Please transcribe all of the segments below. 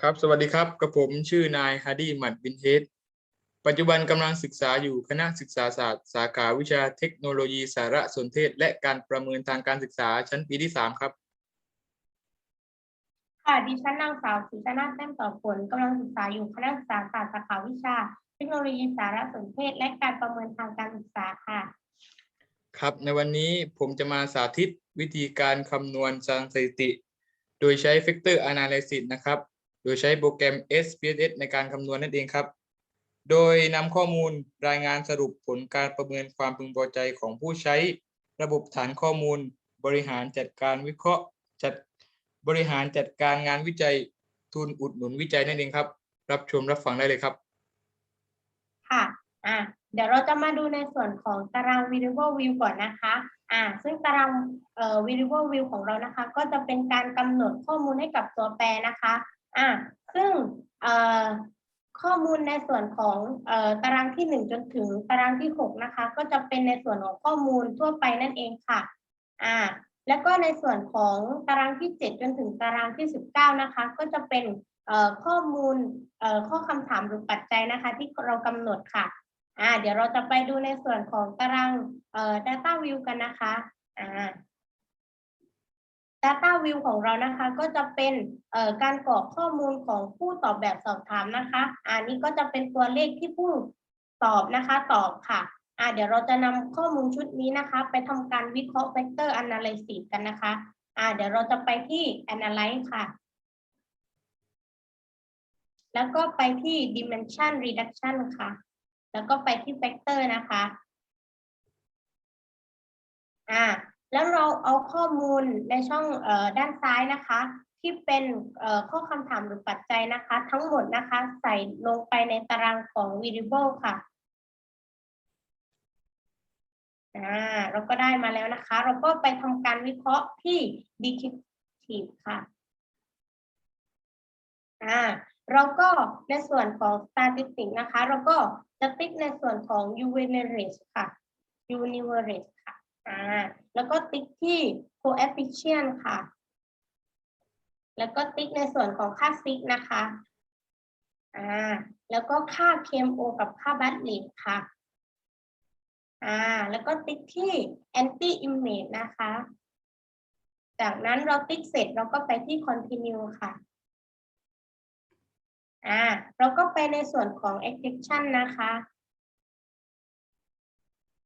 ครับ สวัสดีครับกับผมชื่อนายฮาร์ดี้หมัดบินเฮดปัจจุบันกำลังศึกษาอยู่คณะศึกษาศาสตร์ สาขาวิชาเทคโนโลยีสารสนเทศ และการประเมินทางการศึกษาชั้นปีที่ 3 ครับ ค่ะดิฉันนางสาวศรีชนาถแต้มต่อผลกำลังศึกษาอยู่คณะศึกษาศาสตร์สาขาวิชา เทคโนโลยีสารสนเทศ และการประเมินทางการศึกษาค่ะ ครับ ในวันนี้ผมจะมาสาธิตวิธีการคำนวณสถิติ โดยใช้ Factor Analysis นะครับ โดยใช้โปรแกรม SPSS ในการคำนวณนั่นเองครับ โดยนำข้อมูลรายงานสรุปผลการประเมินความพึงพอใจของผู้ใช้ ระบบฐานข้อมูล บริหารจัดการวิเคราะห์ จัดบริหารจัดการงานวิจัยทุนอุดหนุนวิจัยนั่นเองครับ รับชมรับฟังได้เลยครับ ค่ะอ่าเดี๋ยวเราจะมาดูในส่วนของตาราง variable view ก่อนนะคะ อ่า ซึ่งตารางเอ่อ variable view ของเรานะคะ ก็จะเป็นการกำหนดข้อมูลให้กับตัวแปรนะคะ อ่าซึ่งข้อมูลในส่วนของอตารางที่หนึ่งจนถึงตารางที่หกนะคะ ก็จะเป็นในส่วนของข้อมูลทั่วไปนั่นเองค่ะอ่าแล้วก็ในส่วนของตารางที่เจ็ดจนถึงตารางที่สิบเก้านะคะ ก็จะเป็นข้อมูลข้อคำถามหรือปัจจัยนะคะ ที่เรากำหนดค่ะอ่าเดี๋ยวเราจะไปดูในส่วนของตารางเอ่อ data view กันนะคะอ่า data view ของเรานะคะก็จะเป็นการกรอกข้อมูลของผู้ตอบแบบสอบถามนะคะอ่านี่ก็จะเป็นตัวเลขที่ผู้ตอบนะคะตอบค่ะอ่าเดี๋ยวเราจะนำข้อมูลชุดนี้นะคะ ไปทำการวิเคราะห์ vector analysis กันนะคะอ่าเดี๋ยวเราจะไปที่ analyze ค่ะ แล้วก็ไปที่ dimension reduction ค่ะ แล้วก็ไปที่ factor นะคะอ่า แล้วเราเอาข้อมูลในช่องออด้านซ้ายนะคะ ที่เป็นข้อคำถามหรือปัจจัยนะคะ ทั้งหมดนะคะใส่ลงไปในตารางของ variable ค่ะอ่าเราก็ได้มาแล้วนะคะ เราก็ไปทำการวิเคราะห์ที่ descriptive ค่ะอ่าเราก็ในส่วนของ statistic นะคะ เราก็จะติ๊กในส่วนของ univariate ค่ะ univariate อ่าแล้วก็ติ๊กที่ coefficient ค่ะ แล้วก็ติ๊กในส่วนของค่า sig นะคะอ่าแล้วก็ค่า KMO กับค่า Bartlett ค่ะอ่าแล้วก็ติ๊กที่ anti image นะคะ จากนั้นเราติ๊กเสร็จเราก็ไปที่ continue ค่ะอ่าเราก็ไปในส่วนของ exception นะคะ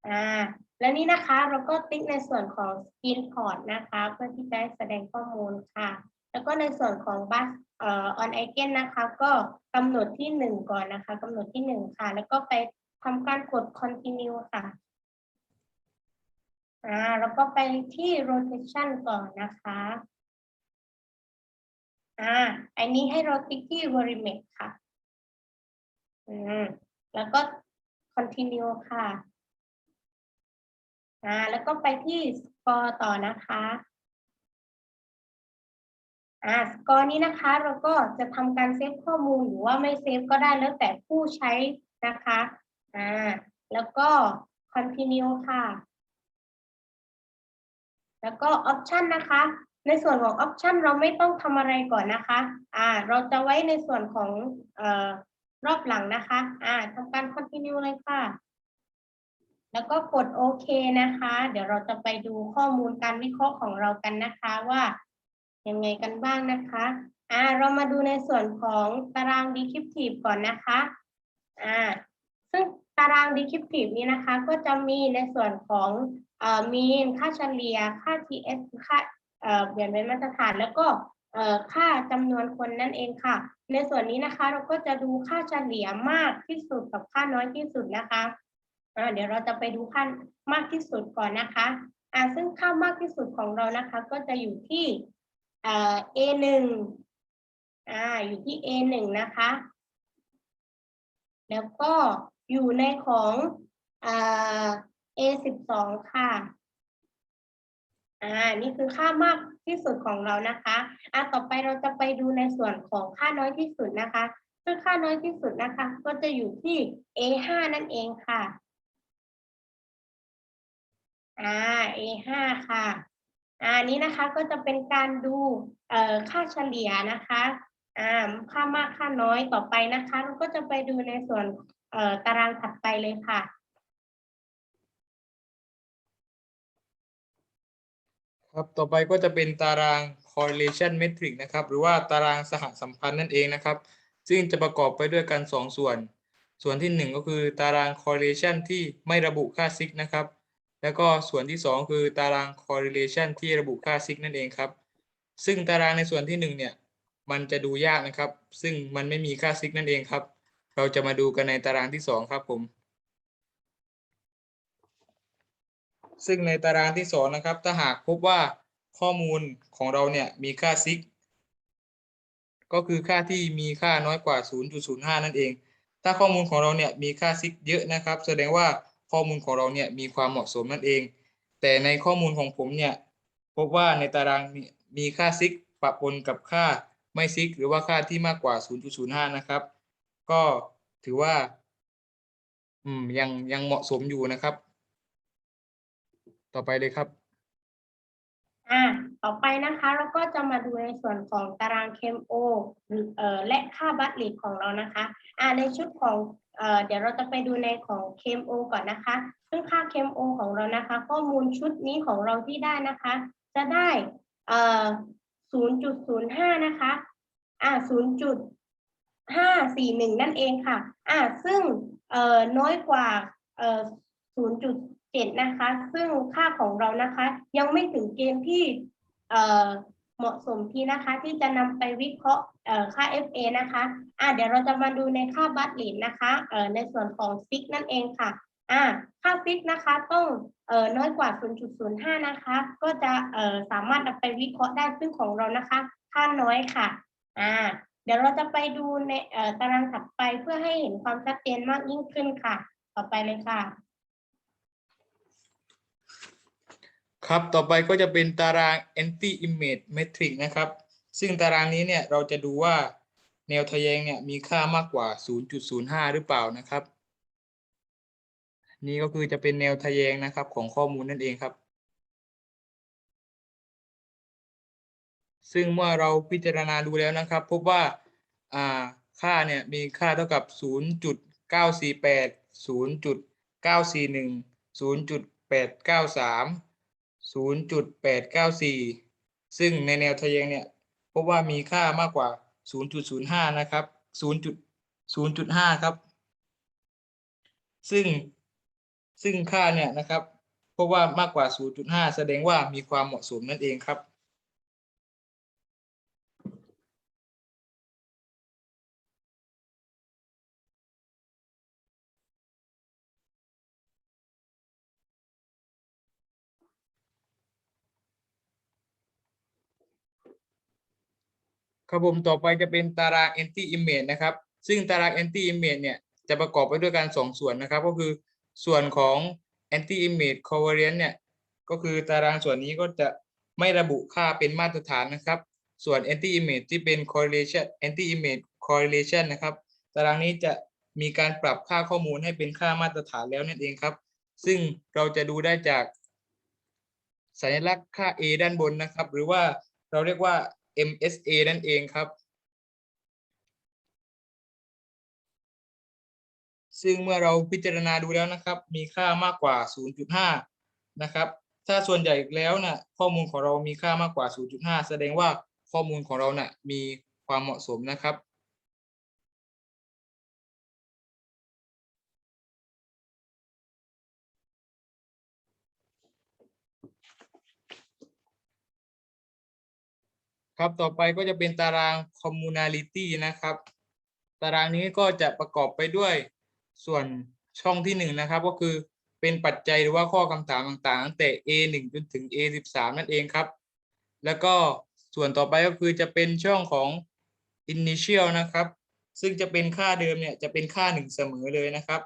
อ่า แล้วนี่นะคะเราก็ติ๊กในส่วนของ screen port นะคะ เพื่อที่จะแสดงข้อมูลค่ะ แล้วก็ในส่วนของ bus เอ่อ on icon นะคะ ก็กำหนดที่หนึ่งก่อนนะคะกำหนดที่หนึ่งค่ะ แล้วก็ไปทำการกด continue ค่ะอ่าแล้วก็ไปที่ rotation ก่อนนะคะอ่าอันนี้ให้เราติ๊กที่ Verimax ค่ะอืมแล้วก็ continue ค่ะ อ่าแล้วก็ไปที่ score ต่อนะคะอ่า score นี้นะคะเราก็จะทำการเซฟข้อมูลหรือว่าไม่เซฟก็ได้แล้วแต่ผู้ใช้นะคะอ่าแล้วก็ continue ค่ะ แล้วก็ option นะคะ ในส่วนของ option เราไม่ต้องทำอะไรก่อนนะคะอ่าเราจะไว้ในส่วนของเอ่อรอบหลังนะคะอ่าทำการ continue เลยค่ะ แล้วก็กดโอเคนะคะ เดี๋ยวเราจะไปดูข้อมูลการวิเคราะห์ของเรากันนะคะว่ายังไงกันบ้างนะคะอ่าเรามาดูในส่วนของตาราง descriptive ก่อนนะคะอ่าซึ่งตาราง descriptive นี้นะคะ ก็จะมีในส่วนของเอ่อ mean ค่าเฉลี่ย ค่า TS ค่าเอ่อเปลี่ยนเป็นมาตรฐานแล้วก็เอ่อค่าจำนวนคนนั่นเองค่ะ ในส่วนนี้นะคะเราก็จะดูค่าเฉลี่ยมากที่สุดกับค่าน้อยที่สุดนะคะ เดี๋ยวเราจะไปดูค่ามากที่สุดก่อนนะคะอ่าซึ่งค่ามากที่สุดของเรานะคะ ก็จะอยู่ที่เอ่อ A หนึ่งอ่าอยู่ที่ A หนึ่งนะคะ แล้วก็อยู่ในของอ่า A สิบสองค่ะอ่านี่คือค่ามากที่สุดของเรานะคะอ่าต่อไปเราจะไปดูในส่วนของค่าน้อยที่สุดนะคะซึ่งค่าน้อยที่สุดนะคะ ก็จะอยู่ที่ A ห้านั่นเองค่ะ อ่า A ห้าค่ะอ่านี้นะคะก็จะเป็นการดูเอ่อค่าเฉลี่ยนะคะอ่าค่ามากค่าน้อยต่อไปนะคะ เราก็จะไปดูในส่วนเอ่อตารางถัดไปเลยค่ะครับต่อไปก็จะเป็นตาราง correlation metric นะครับ หรือว่าตารางสหสัมพันธ์นั่นเองนะครับ ซึ่งจะประกอบไปด้วยกัน 2 ส่วน ส่วนที่ 1 ก็คือตาราง correlation ที่ไม่ระบุค่าซิกนะครับ แล้วก็ส่วนที่ 2 คือตาราง correlation ที่ระบุค่าซิกนั่นเองครับ ซึ่งตารางในส่วนที่ 1 เนี่ย มันจะดูยากนะครับ ซึ่งมันไม่มีค่าซิกนั่นเองครับ เราจะมาดูกันในตารางที่ 2 ครับผม ซึ่งในตารางที่สองนะครับ ถ้าหากพบว่าข้อมูลของเราเนี่ยมีค่าซิก ก็คือค่าที่มีค่าน้อยกว่า 0.05 นั่นเอง ถ้าข้อมูลของเราเนี่ยมีค่าซิกเยอะนะครับ แสดงว่า ข้อมูลของเราเนี่ยมีความเหมาะสมนั่นเอง แต่ในข้อมูลของผมเนี่ยพบว่าในตารางมีมีค่าซิกปะปนกับค่าไม่ซิก หรือว่าค่าที่มากกว่า 0.05 นะครับ ก็ถือว่าอืมยังยังเหมาะสมอยู่นะครับ ต่อไปเลยครับ อ่าต่อไปนะคะเราก็จะมาดูในส่วนของตารางเคมโอหรือเอ่อและค่าบัตลีดของเรานะคะ อ่าในชุดของ เดี๋ยวเราจะไปดูในของเคมโอก่อนนะคะ ซึ่งค่าเคมโอของเรานะคะ ข้อมูลชุดนี้ของเราที่ได้นะคะ จะได้0.05 นะคะ อ่า0.541 นั่นเองค่ะ อ่าซึ่งน้อยกว่า0.7 นะคะ ซึ่งค่าของเรานะคะ ยังไม่ถึงเกณฑ์ที่ เหมาะสมที่นะคะที่จะนำไปวิเคราะห์ค่า FA นะคะอ่าเดี๋ยวเราจะมาดูในค่าบัตรลีดนะคะเอ่อในส่วนของซิกนั่นเองค่ะอ่าค่าซิกนะคะต้องเอ่อน้อยกว่า 0.05 นะคะ ก็จะเอ่อสามารถนำไปวิเคราะห์ได้ซึ่งของเรานะคะ ค่าน้อยค่ะอ่าเดี๋ยวเราจะไปดูในเอ่อตารางถัดไปเพื่อให้เห็นความชัดเจนมากยิ่งขึ้นค่ะ ต่อไปเลยค่ะ ครับ ต่อไปก็จะเป็นตาราง anti image metric นะครับ ซึ่งตารางนี้เนี่ยเราจะดูว่าแนวทะแยงเนี่ยมีค่ามากกว่า 0.05 หรือเปล่านะครับ นี่ก็คือจะเป็นแนวทะแยงนะครับของข้อมูลนั่นเองครับ ซึ่งเมื่อเราพิจารณาดูแล้วนะครับ พบว่าอ่าค่าเนี่ยมีค่าเท่ากับ 0.948 0.941 0.893 0.894 ซึ่งในแนวทะแยงเนี่ยพบว่ามีค่ามากกว่า 0.05 นะครับ 0.0.5 ครับ ซึ่งซึ่งค่าเนี่ยนะครับพบว่ามากกว่า 0.5 แสดงว่ามีความเหมาะสมนั่นเองครับ ครับผมต่อไปจะเป็นตาราง anti image นะครับ ซึ่งตาราง anti image เนี่ยจะประกอบไปด้วยกันสองส่วนนะครับ ก็คือส่วนของ anti image covariance เนี่ยก็คือตารางส่วนนี้ก็จะไม่ระบุค่าเป็นมาตรฐานนะครับ ส่วน anti image ที่เป็น correlation anti image correlation นะครับ ตารางนี้จะมีการปรับค่าข้อมูลให้เป็นค่ามาตรฐานแล้วนั่นเองครับ ซึ่งเราจะดูได้จากสัญลักษณ์ค่า A ด้านบนนะครับ หรือว่าเราเรียกว่า MSA นั่นเองครับ ซึ่งเมื่อเราพิจารณาดูแล้วนะครับ มีค่ามากกว่า 0.5 นะครับ ถ้าส่วนใหญ่แล้วนะ่ะข้อมูลของเรามีค่ามากกว่า 0.5 แสดงว่าข้อมูลของเรานะ่ะมีความเหมาะสมนะครับ ครับต่อไปก็จะเป็นตาราง communality นะครับ ตารางนี้ก็จะประกอบไปด้วยส่วนช่องที่หนึ่งนะครับ ก็คือเป็นปัจจัยหรือว่าข้อคำถามต่างๆตั้งแต่ A หนึ่งจนถึง A สิบสามนั่นเองครับ แล้วก็ส่วนต่อไปก็คือจะเป็นช่องของ initial นะครับ ซึ่งจะเป็นค่าเดิมเนี่ยจะเป็นค่าหนึ่งเสมอเลยนะครับ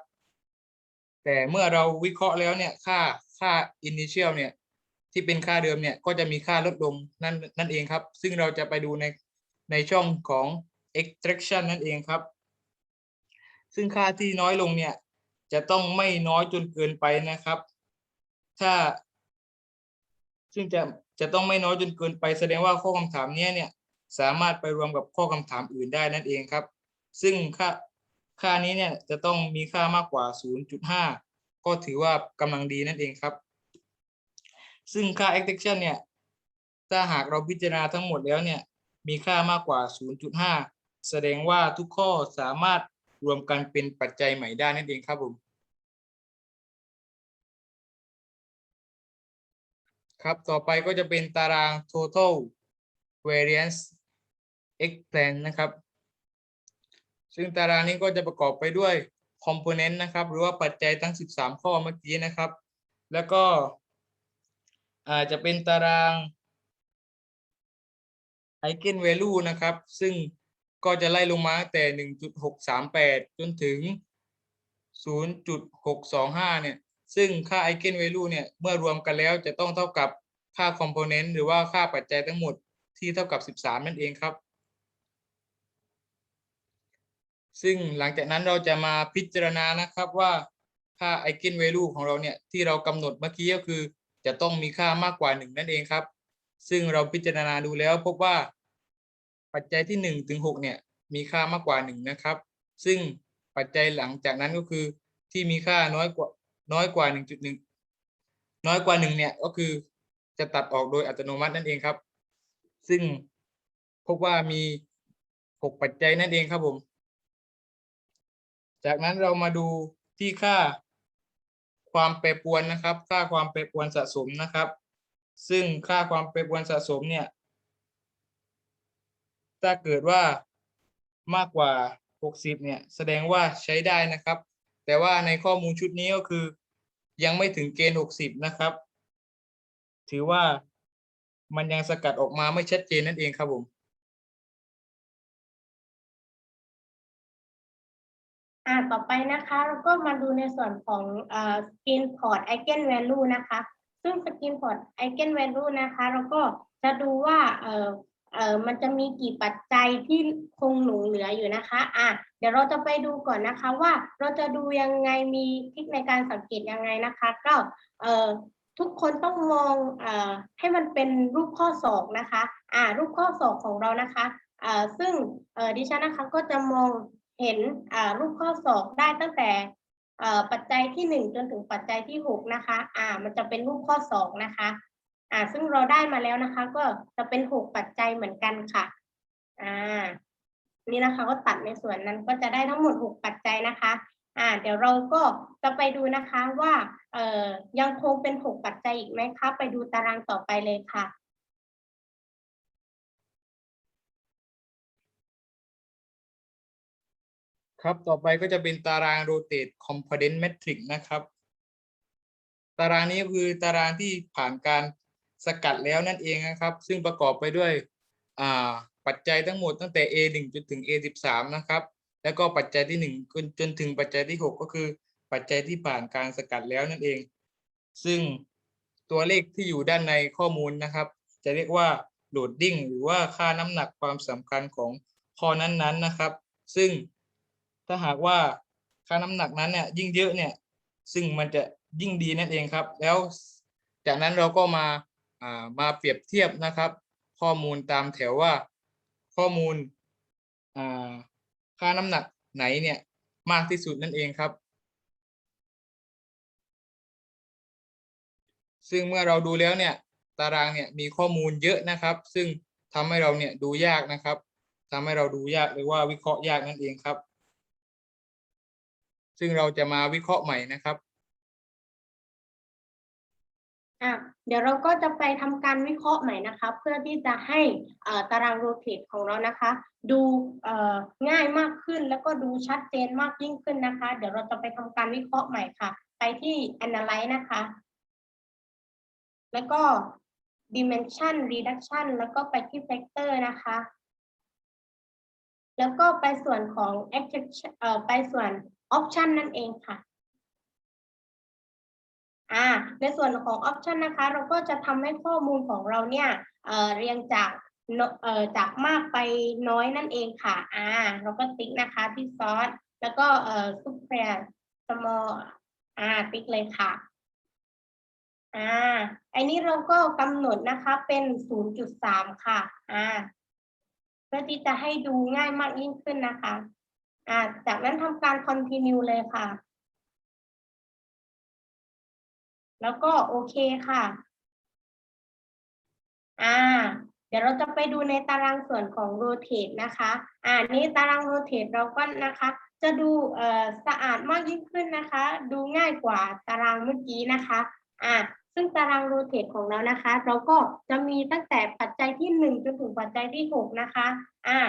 แต่เมื่อเราวิเคราะห์แล้วเนี่ยค่าค่า initial เนี่ย ที่เป็นค่าเดิมเนี่ยก็จะมีค่าลดลงนั่นนั่นเองครับ ซึ่งเราจะไปดูในในช่องของ extraction นั่นเองครับ ซึ่งค่าที่น้อยลงเนี่ยจะต้องไม่น้อยจนเกินไปนะครับ ถ้า ซึ่งจะจะต้องไม่น้อยจนเกินไป แสดงว่าข้อคำถามเนี้ยเนี่ยสามารถไปรวมกับข้อคำถามอื่นได้นั่นเองครับ ซึ่งค่าค่านี้เนี่ยจะต้องมีค่ามากกว่า 0.5 ก็ถือว่ากำลังดีนั่นเองครับ ซึ่งค่า extension เนี่ย ถ้าหากเราพิจารณาทั้งหมดแล้วเนี่ย มีค่ามากกว่า 0.5 แสดงว่าทุกข้อสามารถรวมกันเป็นปัจจัยใหม่ได้นั่นเองครับผม ครับ ต่อไปก็จะเป็นตาราง total variance explain นะครับ ซึ่งตารางนี้ก็จะประกอบไปด้วย component นะครับ หรือว่าปัจจัยทั้ง 13 ข้อเมื่อกี้นะครับ แล้วก็ อาจจะเป็นตาราง eigen value นะครับ ซึ่งก็จะไล่ลงมาตั้งแต่ 1.638 จนถึง 0.625 เนี่ย ซึ่งค่า eigen value เนี่ย เมื่อรวมกันแล้วจะต้องเท่ากับค่า component หรือว่าค่าปัจจัยทั้งหมดที่เท่ากับ 13 นั่นเองครับ ซึ่งหลังจากนั้นเราจะมาพิจารณานะครับว่าค่า eigen value ของเราเนี่ย ที่เรากำหนดเมื่อกี้ก็คือ จะต้องมีค่ามากกว่า 1 นั่นเองครับ ซึ่งเราพิจารณาดูแล้วพบว่าปัจจัยที่ 1 ถึง 6 เนี่ย มีค่ามากกว่า 1 นะครับ ซึ่งปัจจัยหลังจากนั้นก็คือที่มีค่าน้อยกว่าน้อยกว่า 1.1 น้อยกว่า 1 เนี่ยก็คือจะตัดออกโดยอัตโนมัตินั่นเองครับ ซึ่งพบว่ามี 6 ปัจจัยนั่นเองครับผม จากนั้นเรามาดูที่ค่า ความแปรปรวนนะครับ ค่าความแปรปรวนสะสมนะครับ ซึ่งค่าความแปรปรวนสะสมเนี่ย ถ้าเกิดว่ามากกว่า 60 เนี่ย แสดงว่าใช้ได้นะครับ แต่ว่าในข้อมูลชุดนี้ก็คือ ยังไม่ถึงเกณฑ์ 60 นะครับ ถือว่ามันยังสกัดออกมาไม่ชัดเจนนั่นเองครับผม อ่าต่อไปนะคะเราก็มาดูในส่วนของเอ่อ skin port eigen value นะคะ ซึ่ง skin port eigen value นะคะ เราก็จะดูว่าเอ่อเอ่อมันจะมีกี่ปัจจัยที่คงหลงเหลืออยู่นะคะอะเดี๋ยวเราจะไปดูก่อนนะคะว่าเราจะดูยังไงมีทริคในการสังเกตยังไงนะคะ ก็เอ่อทุกคนต้องมองเอ่อให้มันเป็นรูปข้อศอกนะคะอ่ารูปข้อศอกของเรานะคะเอ่อซึ่งเอ่อดิฉันนะคะก็จะมอง เห็นอ่ารูปข้อสอบได้ตั้งแต่อ่อปัจจัยที่หนึ่งจนถึงปัจจัยที่หกนะคะ อ่า มันจะเป็นรูปข้อสองนะคะ อ่า ซึ่งเราได้มาแล้วนะคะ ก็จะเป็นหกปัจจัยเหมือนกันค่ะ อ่า นี่นะคะก็ตัดในส่วนนั้นก็จะได้ทั้งหมดหกปัจจัยนะคะ อ่า เดี๋ยวเราก็จะไปดูนะคะว่า เอ่อ ยังคงเป็นหกปัจจัยอีกไหมคะ ไปดูตารางต่อไปเลยค่ะ ครับ ต่อไปก็จะเป็นตาราง rotate component matrix นะครับ ตารางนี้ก็คือตารางที่ผ่านการสกัดแล้วนั่นเองนะครับ ซึ่งประกอบไปด้วยปัจจัยทั้งหมดตั้งแต่ A 1จนถึง A 13นะครับ แล้วก็ปัจจัยที่ 1 จนจนถึงปัจจัยที่ 6 ก็คือ ปัจจัยที่ผ่านการสกัดแล้วนั่นเอง ซึ่งตัวเลขที่อยู่ด้านในข้อมูลนะครับ จะเรียกว่า loading หรือว่าค่าน้ำหนักความสำคัญของข้อนั้นๆนะครับ ซึ่ง ถ้าหากว่าค่าน้ำหนักนั้นเนี่ยยิ่งเยอะเนี่ย ซึ่งมันจะยิ่งดีนั่นเองครับ แล้วจากนั้นเราก็มาอ่ามาเปรียบเทียบนะครับ ข้อมูลตามแถวว่าข้อมูลอ่าค่าน้ำหนักไหนเนี่ยมากที่สุดนั่นเองครับ ซึ่งเมื่อเราดูแล้วเนี่ยตารางเนี่ยมีข้อมูลเยอะนะครับ ซึ่งทำให้เราเนี่ยดูยากนะครับทำให้เราดูยากหรือว่าวิเคราะห์ยากนั่นเองครับ ซึ่งเราจะมาวิเคราะห์ใหม่นะครับอะเดี๋ยวเราก็จะไปทำการวิเคราะห์ใหม่นะคะ เพื่อที่จะให้ตารางโรเตทของเรานะคะ ดูง่ายมากขึ้นแล้วก็ดูชัดเจนมากยิ่งขึ้นนะคะ เดี๋ยวเราจะไปทำการวิเคราะห์ใหม่ค่ะ ไปที่ analyze นะคะ แล้วก็ dimension reduction แล้วก็ไปที่ factor นะคะ แล้วก็ไปส่วนของ exception ไปส่วน option นั่นเองค่ะอ่าในส่วนของ option นะคะ เราก็จะทำให้ข้อมูลของเราเนี่ยเเรียงจากเจากมากไปน้อยนั่นเองค่ะอ่าเราก็ติ๊กนะคะที่ซอสแล้วก็เอ่อ super small อ่าติ๊กเลยค่ะอ่าอันนี้เราก็กำหนดนะคะเป็น 0.3 ค่ะอ่าเพื่อที่จะให้ดูง่ายมากยิ่งขึ้นนะคะ อ่าจากนั้นทำการ continue เลยค่ะ แล้วก็โอเคค่ะอ่าเดี๋ยวเราจะไปดูในตารางส่วนของ rotate นะคะ อ่านี่ตาราง rotate เราก็นะคะ จะดูเอ่อสะอาดมากยิ่งขึ้นนะคะ ดูง่ายกว่าตารางเมื่อกี้นะคะ อ่าซึ่งตาราง rotate ของเรานะคะ เราก็จะมีตั้งแต่ปัจจัยที่หนึ่งจนถึงปัจจัยที่หกนะคะ อ่า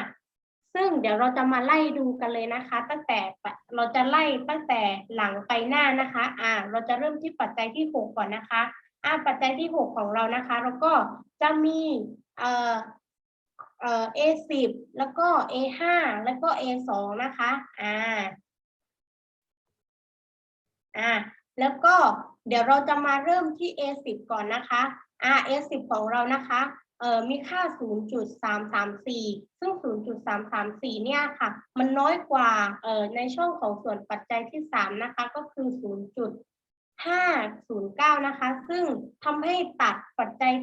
ซึ่งเดี๋ยวเราจะมาไล่ดูกันเลยนะคะ ตั้งแต่เราจะไล่ตั้งแต่หลังไปหน้านะคะ อ่า เราจะเริ่มที่ปัจจัยที่หกก่อนนะคะ อ่า ปัจจัยที่หกของเรานะคะแล้วก็จะมี เอ่อ เอ่อ A สิบแล้วก็ A ห้าแล้วก็ A สองนะคะ อ่า อ่า แล้วก็เดี๋ยวเราจะมาเริ่มที่ A สิบก่อนนะคะ อ่า A สิบของเรานะคะ มีค่า 0.334 ซึ่ง 0.334 เนี่ยค่ะ มันน้อยกว่าในช่องของส่วนปัจจัยที่ 3 นะคะ ก็คือ 0.509 นะคะ ซึ่งทำให้ตัดปัจจัย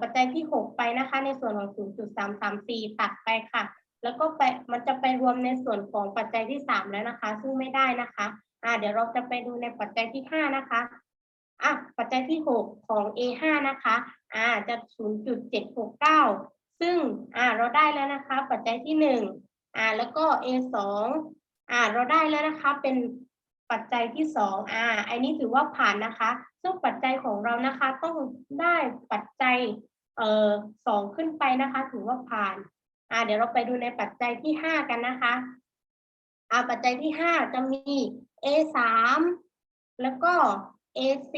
ปัจจัยที่ 6 ไปนะคะ ในส่วนของ 0.334 ตัดไปค่ะ แล้วก็ไปมันจะไปรวมในส่วนของปัจจัยที่ 3 แล้วนะคะ ซึ่งไม่ได้นะคะ อ่า เดี๋ยวเราจะไปดูในปัจจัยที่ 5 นะคะ อะปัจจัยที่ 6 ของ A5 นะคะอ่าจะ 0.769 ซึ่งอ่าเราได้แล้วนะคะ ปัจจัยที่ 1อ่าแล้วก็ A2 อ่าเราได้แล้วนะคะเป็นปัจจัยที่2อ่าอันนี้ถือว่าผ่านนะคะ ซึ่งปัจจัยของเรานะคะต้องได้ปัจจัยเอ่อสองขึ้นไปนะคะ ถือว่าผ่านอ่าเดี๋ยวเราไปดูในปัจจัยที่ 5 กันนะคะอ่าปัจจัยที่ 5 จะมี A3 แล้วก็ A10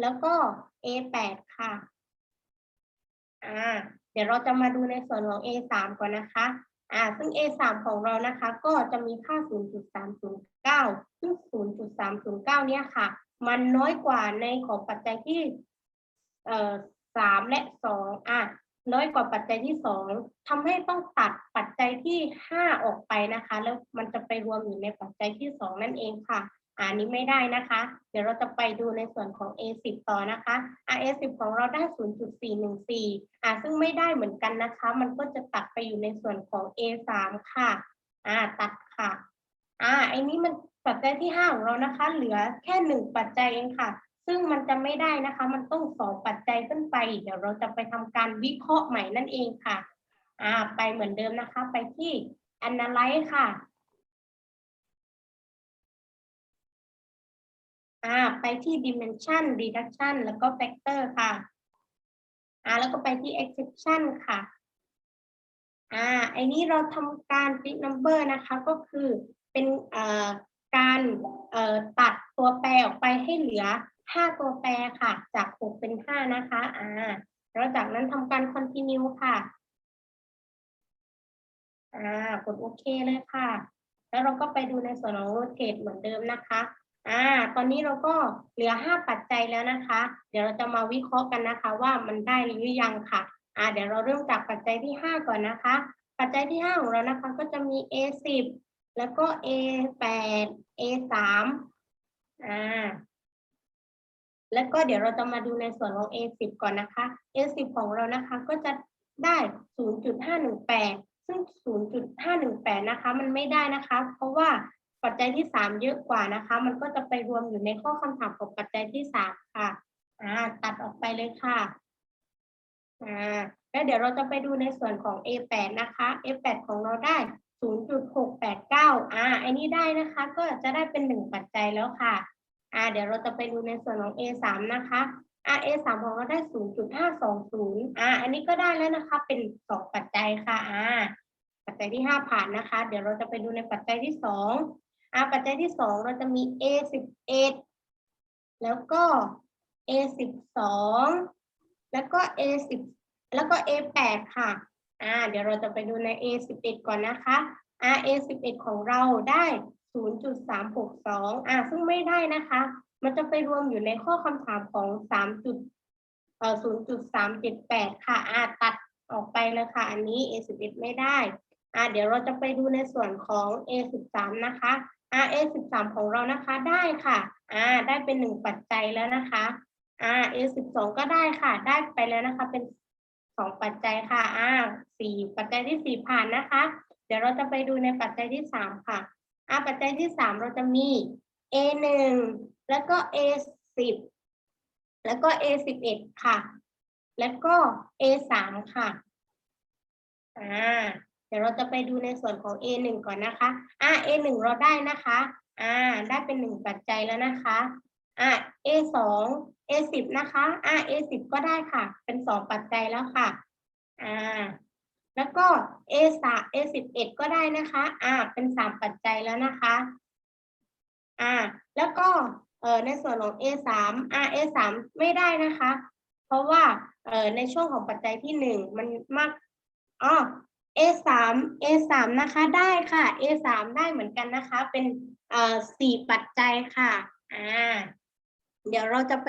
แล้วก็ A8 ค่ะอ่าเดี๋ยวเราจะมาดูในส่วนของ A3 ก่อนนะคะอ่าซึ่ง A3 ของเรานะคะ ก็จะมีค่า 0.309 ซึ่ง 0.309 เนี่ยค่ะ มันน้อยกว่าในของปัจจัยที่เอ่อ3และ 2 อะน้อยกว่าปัจจัยที่ 2ทำให้ต้องตัดปัจจัยที่ 5 ออกไปนะคะ แล้วมันจะไปรวมอยู่ในปัจจัยที่ 2 นั่นเองค่ะ อันนี้ไม่ได้นะคะ เดี๋ยวเราจะไปดูในส่วนของ A10 ต่อนะคะอะ A10 ของเราได้ 0.414อะซึ่งไม่ได้เหมือนกันนะคะ มันก็จะตัดไปอยู่ในส่วนของ A3 ค่ะอ่าตัดค่ะอ่าไอ้นี้มันปัจจัยที่ 5 ของเรานะคะ เหลือแค่หนึ่งปัจจัยเองค่ะ ซึ่งมันจะไม่ได้นะคะ มันต้องสองปัจจัยขึ้นไป เดี๋ยวเราจะไปทำการวิเคราะห์ใหม่นั่นเองค่ะอ่าไปเหมือนเดิมนะคะ ไปที่ analyze ค่ะ อ่าไปที่ dimension reduction แล้วก็ factor ค่ะอ่าแล้วก็ไปที่ exception ค่ะอ่าไอ้นี้เราทำการ fix number นะคะก็คือเป็นเอ่อการเอ่อตัดตัวแปรออกไปให้เหลือ 5 ตัวแปรค่ะ จาก 6 เป็น 5 นะคะอ่าแล้วจากนั้นทำการ continue ค่ะอ่ากดโอเคเลยค่ะ แล้วเราก็ไปดูในส่วนของ rotate เหมือนเดิมนะคะ อ่า ตอนนี้เราก็เหลือ 5 ปัจจัยแล้วนะคะ เดี๋ยวเราจะมาวิเคราะห์กันนะคะ ว่ามันได้หรือยังค่ะ อ่า เดี๋ยวเราเริ่มจากปัจจัยที่ 5 ก่อนนะคะ ปัจจัยที่ 5 ของเรานะคะ ก็จะมี A10 แล้วก็ A8 A3 อ่า แล้วก็เดี๋ยวเราจะมาดูในส่วนของ A10 ก่อนนะคะ A10 ของเรานะคะก็จะได้ 0.518 ซึ่ง 0.518 นะคะ มันไม่ได้นะคะ เพราะว่า ปัจจัยที่ 3 เยอะกว่านะคะ มันก็จะไปรวมอยู่ในข้อคำถามของปัจจัยที่ 3 ค่ะอ่าตัดออกไปเลยค่ะอ่าแล้วเดี๋ยวเราจะไปดูในส่วนของ A8 นะคะ A8 ของเราได้ 0.689อ่าไอ้นี่ได้นะคะ ก็จะได้เป็นหนึ่งปัจจัยแล้วค่ะอ่าเดี๋ยวเราจะไปดูในส่วนของ A3 นะคะอ่า A3 ของเราได้ 0.520อ่าอันนี้ก็ได้แล้วนะคะ เป็นสองปัจจัยค่ะอ่าปัจจัยที่ 5 ผ่านนะคะ เดี๋ยวเราจะไปดูในปัจจัยที่ 2 อ่าปัจจัยที่2เราจะมี A11 แล้วก็ A12 แล้วก็ A10 แล้วก็ A8 ค่ะอ่าเดี๋ยวเราจะไปดูใน A11 ก่อนนะคะอ่า A11 ของเราได้0.362อ่าซึ่งไม่ได้นะคะ มันจะไปรวมอยู่ในข้อคำถามของ 3. จุดเอ่อ0.378ค่ะอ่าตัดออกไปเลยค่ะ อันนี้ A11 ไม่ได้อ่าเดี๋ยวเราจะไปดูในส่วนของ A13 นะคะ อ่า A13 ของเรานะคะได้ค่ะอ่าได้เป็นหนึ่งปัจจัยแล้วนะคะอ่า A12 ก็ได้ค่ะ ได้ไปแล้วนะคะ เป็นสองปัจจัยค่ะอ่าสี่ปัจจัยที่สี่ผ่านนะคะ เดี๋ยวเราจะไปดูในปัจจัยที่สามค่ะอ่าปัจจัยที่สามเราจะมี a หนึ่งแล้วก็ a สิบแล้วก็ a สิบเอ็ดค่ะ แล้วก็ a สามค่ะอ่า เดี๋ยวเราจะไปดูในส่วนของ a หนึ่งก่อนนะคะอ่า a หนึ่งเราได้นะคะอ่าได้เป็นหนึ่งปัจจัยแล้วนะคะอ่า a สอง a สิบนะคะอ่า a สิบก็ได้ค่ะ เป็นสองปัจจัยแล้วค่ะอ่าแล้วก็ a สาม a สิบเอ็ดก็ได้นะคะอ่าเป็นสามปัจจัยแล้วนะคะอ่าแล้วก็เอ่อในส่วนของ a สามอ่า a สามไม่ได้นะคะ เพราะว่าเอ่อในช่วงของปัจจัยที่หนึ่งมันมากอ๋อ a สาม a สามนะคะได้ค่ะ a สามได้เหมือนกันนะคะ เป็นอ่อสี่ปัจจัยค่ะอ่าเดี๋ยวเราจะไป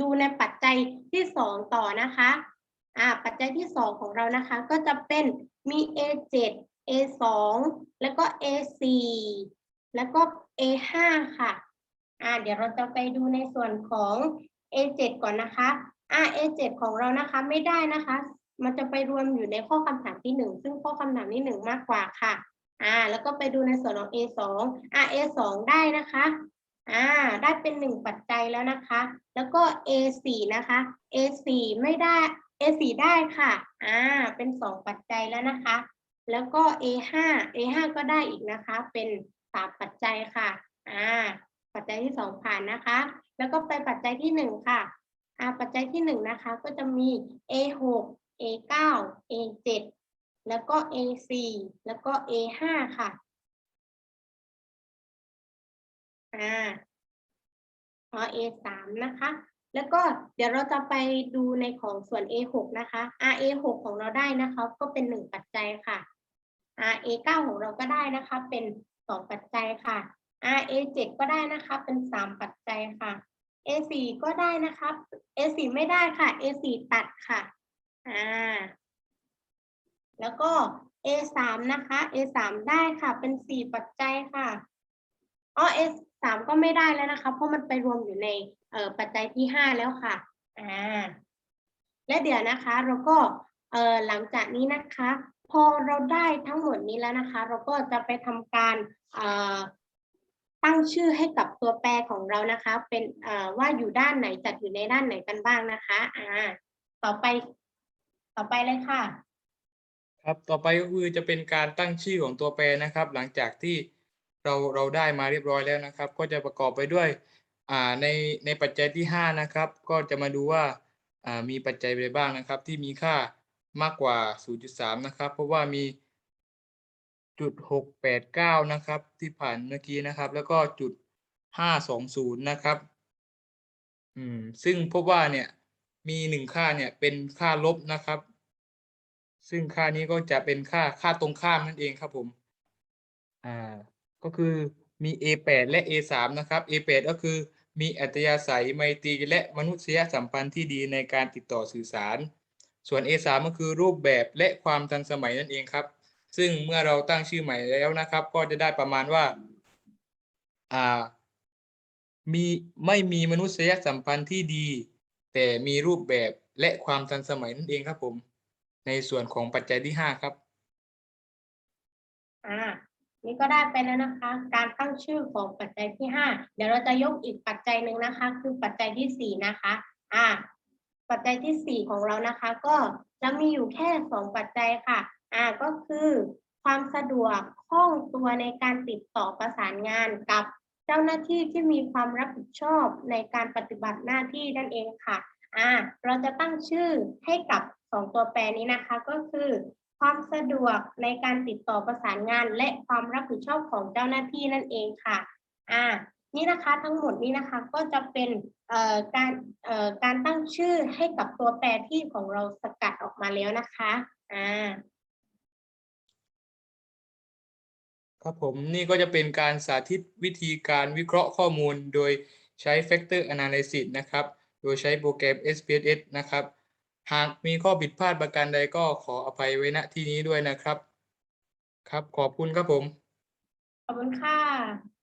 ดูในปัจจัยที่สองต่อนะคะอ่าปัจจัยที่สองของเรานะคะ ก็จะเป็นมี a เจ็ด a สองแล้วก็ a สี่แล้วก็ a ห้าค่ะอ่าเดี๋ยวเราจะไปดูในส่วนของ a เจ็ดก่อนนะคะอ่า a เจ็ดของเรานะคะไม่ได้นะคะ มันจะไปรวมอยู่ในข้อคำถามที่หนึ่งซึ่งข้อคำถามที่หนึ่งมากกว่าค่ะอ่าแล้วก็ไปดูในส่วนของ a สองอ่า a สองได้นะคะอ่าได้เป็นหนึ่งปัจจัยแล้วนะคะ แล้วก็ a สี่นะคะ a สี่ไม่ได้ a สี่ได้ค่ะอ่าเป็นสองปัจจัยแล้วนะคะ แล้วก็ a ห้า a ห้าก็ได้อีกนะคะ เป็นสามปัจจัยค่ะอ่าปัจจัยที่สองผ่านนะคะ แล้วก็ไปปัจจัยที่หนึ่งค่ะอ่าปัจจัยที่หนึ่งนะคะ ก็จะมี a6 a เก้า a เจ็ดแล้วก็ a สี่แล้วก็ a ห้าค่ะ อ่าพอ A สามนะคะ แล้วก็เดี๋ยวเราจะไปดูในของส่วน A หกนะคะ R A หกของเราได้นะคะ ก็เป็นหนึ่งปัจจัยค่ะ R A เก้าของเราก็ได้นะคะ เป็นสองปัจจัยค่ะ R A เจ็ดก็ได้นะคะ เป็นสามปัจจัยค่ะ A สี่ก็ได้นะคะ A สี่ไม่ได้ค่ะ A สี่ตัดค่ะ อ่า แล้วก็ A สามนะคะ A สามได้ค่ะ เป็นสี่ปัจจัยค่ะอ๋อ S สามก็ไม่ได้แล้วนะคะ เพราะมันไปรวมอยู่ในเอ่อปัจจัยที่ห้าแล้วค่ะ อ่า และเดี๋ยวนะคะ เราก็เอ่อหลังจากนี้นะคะ พอเราได้ทั้งหมดนี้แล้วนะคะ เราก็จะไปทำการเอ่อตั้งชื่อให้กับตัวแปรของเรานะคะ เป็นเอ่อว่าอยู่ด้านไหนจัดอยู่ในด้านไหนกันบ้างนะคะ อ่า ต่อไป ต่อไปเลยค่ะ ครับ ต่อไปก็คือจะเป็นการตั้งชื่อของตัวแปรนะครับ หลังจากที่เราเราได้มาเรียบร้อยแล้วนะครับ ก็จะประกอบไปด้วยอ่าในในปัจจัยที่ห้านะครับ ก็จะมาดูว่าอ่ามีปัจจัยอะไรบ้างนะครับ ที่มีค่ามากกว่า 0.3 นะครับ เพราะว่ามีจุดหกแปดเก้านะครับ ที่ผ่านเมื่อกี้นะครับ แล้วก็จุดห้าสองศูนย์นะครับ อืม ซึ่งพบว่าเนี่ยมีหนึ่งค่าเนี่ยเป็นค่าลบนะครับ ซึ่งค่านี้ก็จะเป็นค่าค่าตรงข้ามนั่นเองครับผม อ่า ก็คือมี A8 และ A3 นะครับ A8 ก็คือมีอัธยาศัยไมตรีและมนุษยสัมพันธ์ที่ดีในการติดต่อสื่อสาร ส่วน A3 ก็คือรูปแบบและความทันสมัยนั่นเองครับ ซึ่งเมื่อเราตั้งชื่อใหม่แล้วนะครับ ก็จะได้ประมาณว่า อ่า มีไม่มีมนุษยสัมพันธ์ที่ดี แต่มีรูปแบบและความทันสมัยนั่นเองครับผม ในส่วนของปัจจัยที่ห้าครับ อ่า นี่ก็ได้ไปแล้วนะคะ การตั้งชื่อของปัจจัยที่ห้าเดี๋ยวเราจะยกอีกปัจจัยหนึ่งนะคะ คือปัจจัยที่สี่นะคะ อ่า ปัจจัยที่สี่ของเรานะคะ ก็จะมีอยู่แค่สองปัจจัยค่ะ อ่า ก็คือความสะดวกคล่องตัวในการติดต่อประสานงานกับเจ้าหน้าที่ที่มีความรับผิดชอบในการปฏิบัติหน้าที่นั่นเองค่ะ อ่าเราจะตั้งชื่อให้กับสองตัวแปรนี้นะคะก็คือ ความสะดวกในการติดต่อประสานงานและความรับผิดชอบของเจ้าหน้าที่นั่นเองค่ะอ่านี่นะคะทั้งหมดนี้นะคะก็จะเป็นการการตั้งชื่อให้กับตัวแปรที่ของเราสกัดออกมาแล้วนะคะอ่าครับผมนี่ก็จะเป็นการสาธิตวิธีการวิเคราะห์ข้อมูลโดยใช้ Factor Analysis นะครับ โดยใช้โปรแกรม SPSS นะครับ หากมีข้อผิดพลาดประการใดก็ขออภัยไว้ณที่นี้ด้วยนะครับ ครับขอบคุณครับผม ขอบคุณค่ะ